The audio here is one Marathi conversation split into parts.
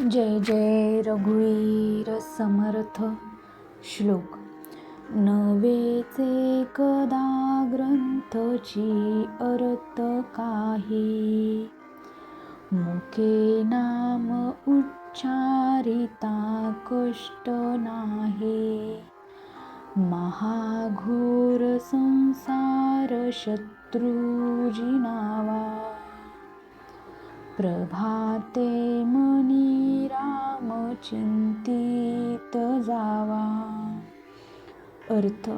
जय जय रघुवीर समर्थ श्लोक. नवेचे कदा ग्रंथची अर्थ काही? मुखे नाम उच्चारिता कष्ट नाही. महाघोर संसार शत्रुजी नावा. प्रभाते मनी राम चिंतित जावा. अर्थ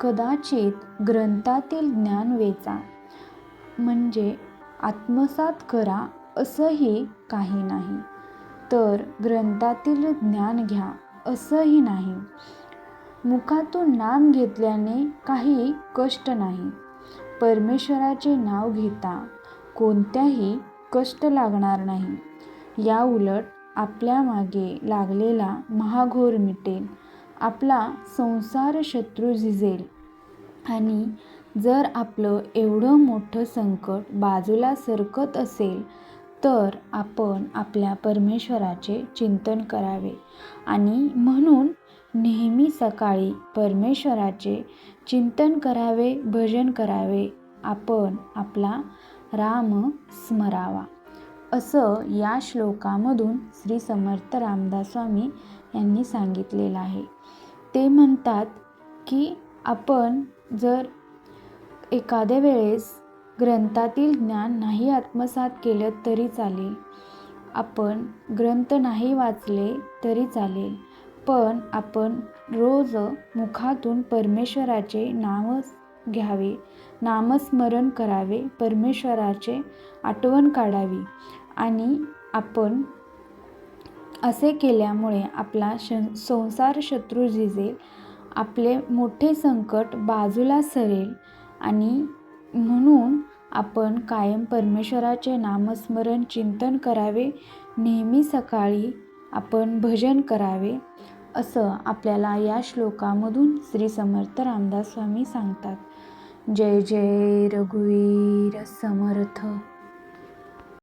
कदाचित ग्रंथातील ज्ञान वेचा. म्हणजे आत्मसात करा असंही काही नाही. तर ग्रंथातील ज्ञान घ्या असंही नाही. मुखातून नाम घेतल्याने काही कष्ट नाही. परमेश्वराचे नाव घेता कोणत्याही कष्ट लागणार नाही. या उलट आपल्या मागे लागलेला महाघोर मिटेल आपला संसार शत्रू झिजेल. आणि जर आपलं एवढं मोठं संकट बाजूला सरकत असेल तर आपण आपल्या परमेश्वराचे चिंतन करावे. आणि म्हणून नेहमी सकाळी परमेश्वराचे चिंतन करावे भजन करावे. आपण आपला राम स्मरावा. असं या श्लोकामधून श्री समर्थ रामदास स्वामी यांनी सांगितलेलं आहे. ते म्हणतात की आपण जर एखाद्या वेळेस ग्रंथातील ज्ञान नाही आत्मसात केलं तरी चालेल. आपण ग्रंथ नाही वाचले तरी चालेल. पण आपण रोज मुखातून परमेश्वराचे नाव घ्यावे. नामस्मरण करावे. परमेश्वराचे आठवण काढावी. आणि आपण असे केल्यामुळे आपला श संसार शत्रू झिजेल. आपले मोठे संकट बाजूला सरेल. आणि म्हणून आपण कायम परमेश्वराचे नामस्मरण चिंतन करावे. नेहमी सकाळी आपण भजन करावे. असं आपल्याला या श्लोकामधून श्री समर्थ रामदास स्वामी सांगतात. जय जय रघुवीर समर्थ।